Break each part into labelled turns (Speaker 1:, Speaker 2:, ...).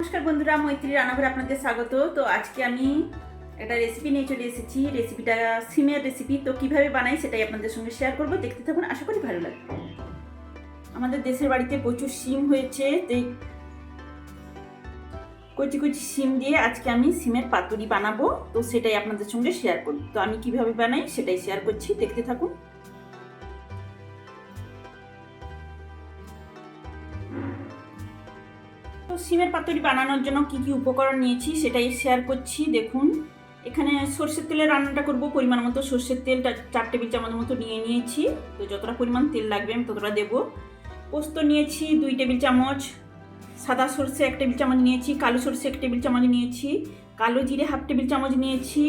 Speaker 1: নমস্কার বন্ধুরা, মৈত্রী রান্নাঘরে আপনাদের স্বাগত। তো আজকে আমি একটা রেসিপি নিয়ে চলে এসেছি। রেসিপিটা সিমের রেসিপি তো কীভাবে বানাই সেটাই আপনাদের সঙ্গে শেয়ার করব। দেখতে থাকুন, আশা করি ভালো লাগবে। আমাদের দেশের বাড়িতে প্রচুর সিম হয়েছে। কচি কচি সিম দিয়ে আজকে আমি সিমের পাতুরি বানাবো। তো সেটাই আপনাদের সঙ্গে শেয়ার করব। তো আমি কীভাবে বানাই সেটাই শেয়ার করছি। দেখতে থাকুন। সিমের পাতুরি বানানোর জন্য কি কি উপকরণ নিয়েছি সেটাই শেয়ার করছি, দেখুন। এখানে সর্ষের তেলে রান্নাটা করব, পরিমাণ মতো সর্ষের তেলটা চার টেবিল চামচ মতো নিয়ে নিয়েছি। তো যতটা পরিমাণ তেল লাগবে আমি ততটা দেবো। পোস্ত নিয়েছি দুই টেবিল চামচ, সাদা সর্ষে এক টেবিল চামচ নিয়েছি, কালো সর্ষে এক টেবিল চামচ নিয়েছি, কালো জিরে হাফ টেবিল চামচ নিয়েছি,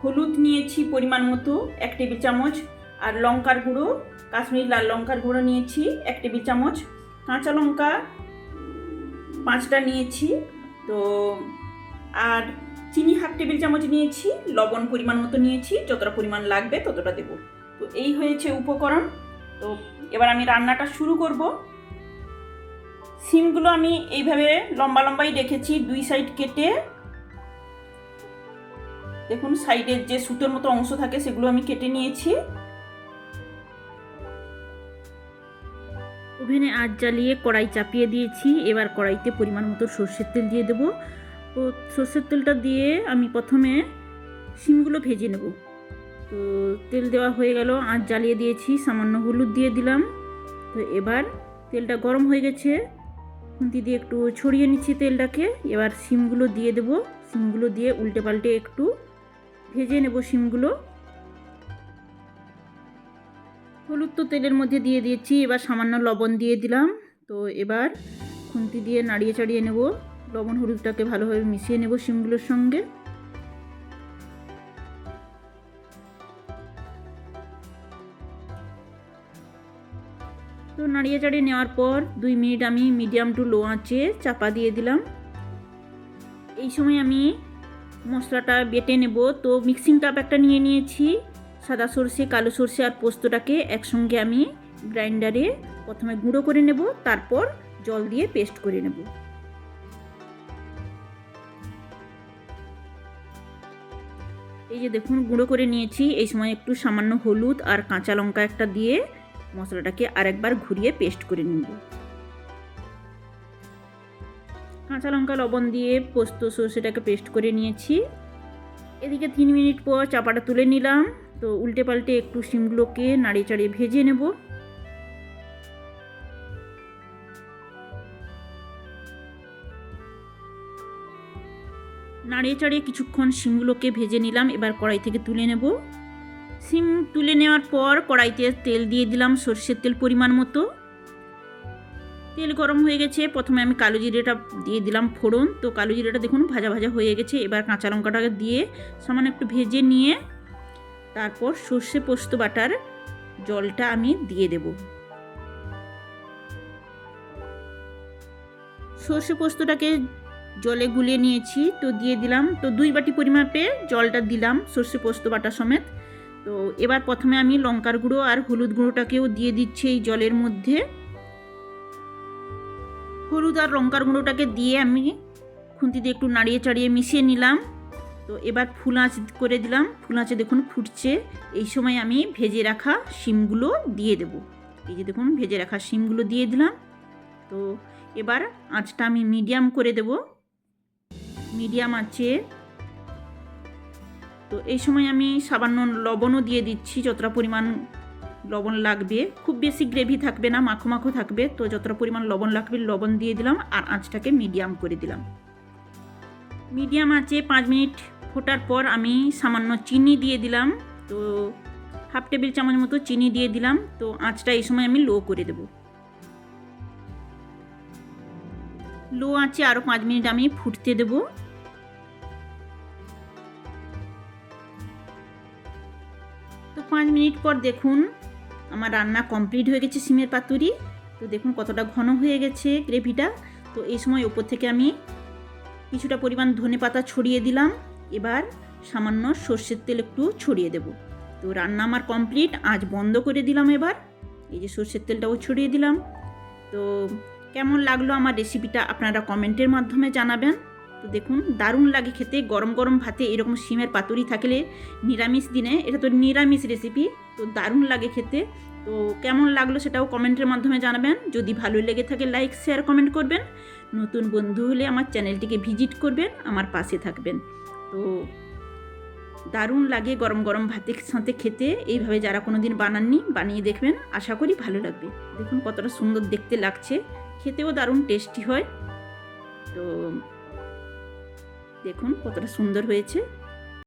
Speaker 1: হলুদ নিয়েছি পরিমাণ মতো এক টেবিল চামচ, আর লঙ্কার গুঁড়ো, কাশ্মীরি লাল লঙ্কার গুঁড়ো নিয়েছি এক টেবিল চামচ, কাঁচা লঙ্কা পাঁচটা নিয়েছি, তো আর চিনি হাফ টেবিল চামচ নিয়েছি, লবণ পরিমাণ মতো নিয়েছি, যতটা পরিমাণ লাগবে ততটা দেবো। তো এই হয়েছে উপকরণ। তো এবার আমি রান্নাটা শুরু করব। সিমগুলো আমি এইভাবে লম্বা লম্বাই রেখেছি, দুই সাইড কেটে। দেখুন, সাইডের যে সুতোর মতো অংশ থাকে সেগুলো আমি কেটে নিয়েছি। ওভেনে আঁচ জ্বালিয়ে কড়াই চাপিয়ে দিয়েছি। এবার কড়াইতে পরিমাণ মতো সর্ষের তেল দিয়ে দেবো। তো সর্ষের তেলটা দিয়ে আমি প্রথমে শিমগুলো ভেজে নেব। তো তেল দেওয়া হয়ে গেল, আঁচ জ্বালিয়ে দিয়েছি, সামান্য হলুদ দিয়ে দিলাম। তো এবার তেলটা গরম হয়ে গেছে। খুন্তি দিয়ে একটু ছড়িয়ে নিচ্ছি তেলটাকে। এবার শিমগুলো দিয়ে দেবো। শিমগুলো দিয়ে উল্টে পাল্টে একটু ভেজে নেব শিমগুলো। হলুদ তো তেলের মধ্যে দিয়ে দিয়েছি, এবার সামান্য লবণ দিয়ে দিলাম। তো এবার খুন্তি দিয়ে নাড়িয়ে চাড়িয়ে নেব। লবণ হলুদটাকে ভালোভাবে মিশিয়ে নেব শিমগুলোর সঙ্গে। তো নাড়িয়ে চাড়িয়ে নেওয়ার পর দুই মিনিট আমি মিডিয়াম টু লো আঁচে চাপা দিয়ে দিলাম। এই সময় আমি মশলাটা বেটে নেব। তো মিক্সিং কাপ একটা নিয়ে নিয়েছি। সাদা সর্ষে, কালো সর্ষে আর পোস্তটাকে একসঙ্গে আমি গ্রাইন্ডারে প্রথমে গুঁড়ো করে নেব, তারপর জল দিয়ে পেস্ট করে নেব। এই যে দেখুন, গুঁড়ো করে নিয়েছি। এই সময় একটু সামান্য হলুদ আর কাঁচা লঙ্কা একটা দিয়ে মশলাটাকে আরেকবার ঘুরিয়ে পেস্ট করে নেব। কাঁচা লঙ্কা, লবণ দিয়ে পোস্ত সর্ষেটাকে পেস্ট করে নিয়েছি। এদিকে তিন মিনিট পর চাপাটা তুলে নিলাম। তো উল্টে পাল্টে একটু শিমগুলোকে নাড়িয়ে চাড়িয়ে ভেজে নেব। নাড়িয়ে চাড়িয়ে কিছুক্ষণ শিমগুলোকে ভেজে নিলাম, এবার কড়াই থেকে তুলে নেব। সিম তুলে নেওয়ার পর কড়াইতে তেল দিয়ে দিলাম সর্ষের তেল পরিমাণ মতো। তেল গরম হয়ে গেছে, প্রথমে আমি কালো জিরেটা দিয়ে দিলাম ফোড়ন। তো কালো জিরেটা দেখুন ভাজা ভাজা হয়ে গেছে, এবার কাঁচা লঙ্কাটাকে দিয়ে সামান্য একটু ভেজে নিয়ে তারপর সর্ষে পোস্ত বাটার জলটা আমি দিয়ে দেব। সর্ষে পোস্তটাকে জলে গুলিয়ে নিয়েছি, তো দিয়ে দিলাম। তো দুই বাটি পরিমাপে জলটা দিলাম সর্ষে পোস্ত বাটা সমেত। তো এবার প্রথমে আমি লঙ্কার গুঁড়ো আর হলুদ গুঁড়োটাকেও দিয়ে দিচ্ছি এই জলের মধ্যে। হলুদ আর লঙ্কার গুঁড়োটাকে দিয়ে আমি খুন্তি দিয়ে একটু নাড়িয়ে চাড়িয়ে মিশিয়ে নিলাম। তো এবার ফুল আঁচ করে দিলাম। ফুল আঁচে দেখুন ফুটছে। এই সময় আমি ভেজে রাখা শিমগুলো দিয়ে দেব। এই যে দেখুন, ভেজে রাখা শিমগুলো দিয়ে দিলাম। তো এবার আঁচটা আমি মিডিয়াম করে দেব। মিডিয়াম আঁচে। তো এই সময় আমি সামান্য লবণও দিয়ে দিচ্ছি, যতটা পরিমাণ লবণ লাগবে। খুব বেশি গ্রেভি থাকবে না, মাখো মাখো থাকবে। তো যতটা পরিমাণ লবণ লাগবে, লবণ দিয়ে দিলাম আর আঁচটাকে মিডিয়াম করে দিলাম। মিডিয়াম আঁচে পাঁচ মিনিট ফোটার পর আমি সামান্য চিনি দিয়ে দিলাম। তো হাফ টেবিল চামচ মতো চিনি দিয়ে দিলাম। তো আঁচটা এই সময় আমি লো করে দেব। লো আঁচে আরও পাঁচ মিনিট আমি ফুটতে দেব। তো পাঁচ মিনিট পর দেখুন আমার রান্না কমপ্লিট হয়ে গেছে সিমের পাতুরি। তো দেখুন কতটা ঘন হয়ে গেছে গ্রেভিটা। তো এই সময় ওপর থেকে আমি কিছুটা পরিমাণ ধনে পাতা ছড়িয়ে দিলাম। এবার সামান্য সর্ষের তেল একটু ছড়িয়ে দেব। তো রান্না আমার কমপ্লিট, আজ বন্ধ করে দিলাম এবার। এই যে সর্ষের তেলটাও ছড়িয়ে দিলাম। তো কেমন লাগল আমার রেসিপিটা আপনারা কমেন্টের মাধ্যমে জানাবেন। তো দেখুন, দারুণ লাগে খেতে, গরম গরম ভাতে এরকম শিমের পাতুরি থাকলে নিরামিষ দিনে, এটা তো নিরামিষ রেসিপি, তো দারুণ লাগে খেতে। তো কেমন লাগল সেটাও কমেন্টের মাধ্যমে জানাবেন। যদি ভালো লেগে থাকে লাইক, শেয়ার, কমেন্ট করবেন। নতুন বন্ধু হলে আমার চ্যানেলটিকে ভিজিট করবেন, আমার পাশে থাকবেন। তো দারুণ লাগে গরম গরম ভাতের সাথে খেতে। এইভাবে যারা কোনো দিন বানাননি, বানিয়ে দেখবেন। আশা করি ভালো লাগবে। দেখুন কতটা সুন্দর দেখতে লাগছে। খেতেও দারুণ টেস্টি হয়। তো দেখুন কতটা সুন্দর হয়েছে।